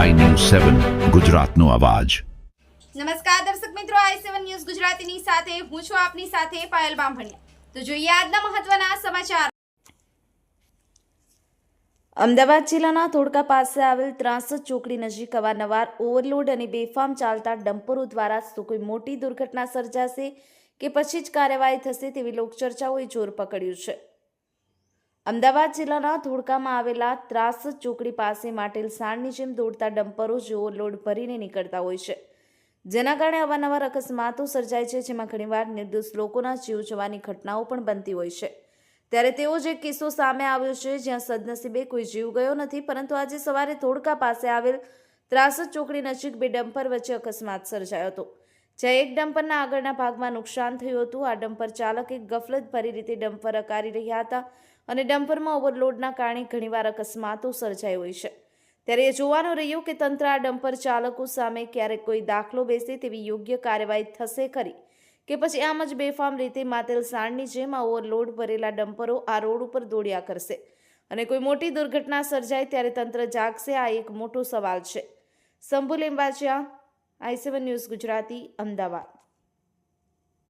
સેવન ગુજરાતનો અવાજ. નમસ્કાર દર્શક મિત્રો આઈ સેવન ન્યૂઝ ગુજરાતીની સાથે હું છું આપની સાથે પાયલ બામભણિયા. તો જોઈએ આજના મહત્વના સમાચાર. અમદાવાદ જિલ્લાના ધોળકા પાસે આવેલ ત્રાસદ ચોકડી નજીક અવારનવાર ઓવરલોડ અને બેફામ ચાલતા ડમ્પરો દ્વારા શું કોઈ મોટી દુર્ઘટના સર્જાશે કે પછી જ કાર્યવાહી થશે તેવી લોકચર્ચાઓએ જોર પકડ્યું છે. અમદાવાદ જિલ્લાના ધોળકામાં આવેલા ત્રાસદ ચોકડી પાસે માટેલ સાણની જેમ દોડતા ડમ્પરો જેવો લોડ ભરીને નીકળતા હોય છે. જેના કારણે અવારનવાર અકસ્માતો સર્જાય છે, જેમાં ઘણીવાર નિર્દોષ લોકોના જીવ જવાની ઘટનાઓ પણ બનતી હોય છે. ત્યારે તેવો જ એક કિસ્સો સામે આવ્યો છે, જ્યાં સદનસીબે કોઈ જીવ ગયો નથી, પરંતુ આજે સવારે ધોળકા પાસે આવેલ ત્રાસદ ચોકડી નજીક બે ડમ્પર વચ્ચે અકસ્માત સર્જાયો હતો. જ્યાં એક ડમ્પરના આગળના ભાગમાં નુકસાન થયું હતું. આ ડમ્પર ચાલકે ગફલત ભરી રીતે ડમ્પર અકારી રહ્યા હતા અને ડમ્પરમાં ઓવરલોડના કારણે ઘણીવાર અકસ્માતો સર્જાઈ હોય છે. ત્યારે એ જોવાનું રહ્યું કે તંત્ર આ ડમ્પર ચાલકો સામે ક્યારેક કોઈ દાખલો બેસે તેવી યોગ્ય કાર્યવાહી થશે ખરી કે પછી આમ જ બેફામ રીતે માતેલ સાણની જેમ આ ઓવરલોડ ભરેલા ડમ્પરો આ રોડ ઉપર દોડ્યા કરશે અને કોઈ મોટી દુર્ઘટના સર્જાય ત્યારે તંત્ર જાગશે. આ એક મોટો સવાલ છે. Shambhu Limbachiya I seven news Gujarati Ahmedabad.